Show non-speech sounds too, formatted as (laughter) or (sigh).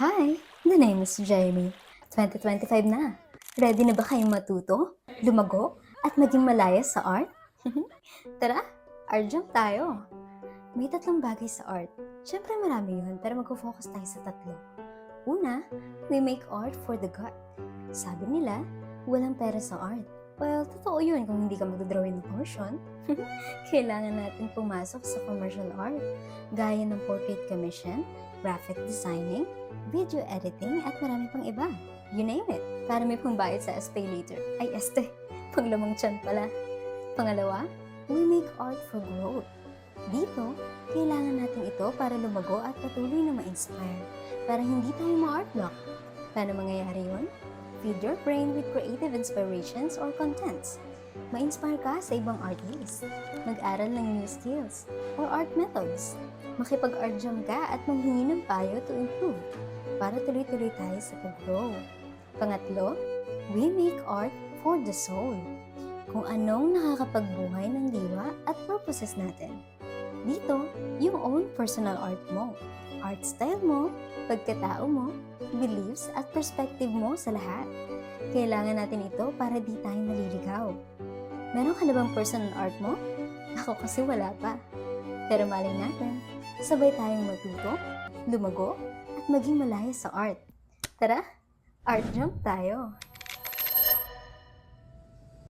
Hi, the name is Jamie. 2025 na. Ready na ba kayong matuto, lumago, at maging malaya sa art? (laughs) Tara, art jump tayo. May tatlong bagay sa art. Siyempre marami yun, pero mag-focus tayo sa tatlo. Una, we make art for the gut. Sabi nila, walang pera sa art. Well, totoo yun kung hindi ka magdodrawing ng portion. (laughs) Kailangan natin pumasok sa commercial art, gaya ng portrait commission, graphic designing, video editing, at marami pang iba. You name it. Para may pangbayad sa estay later. Ay, este. (laughs) Panglamang tiyan pala. Pangalawa, we make art for growth. Dito, kailangan natin ito para lumago at patuloy na ma-inspire. Para hindi tayo ma-art block. Paano mangyayari yun? Feed your brain with creative inspirations or contents. Ma-inspire ka sa ibang artists. Mag-aral ng new skills or art methods. Makipag-art jam ka at manghingi ng payo to improve para tuloy-tuloy tayo sa pag-grow. Pangatlo, we make art for the soul. Kung anong nakakapagbuhay ng diwa at purposes natin. Dito, yung own personal art mo, art style mo, pagkatao mo, beliefs at perspective mo sa lahat. Kailangan natin ito para di tayo naliligaw. Meron ka na bang personal art mo? Ako kasi wala pa. Pero malay natin, sabay tayong matuto, lumago, at maging malaya sa art. Tara, art jump tayo!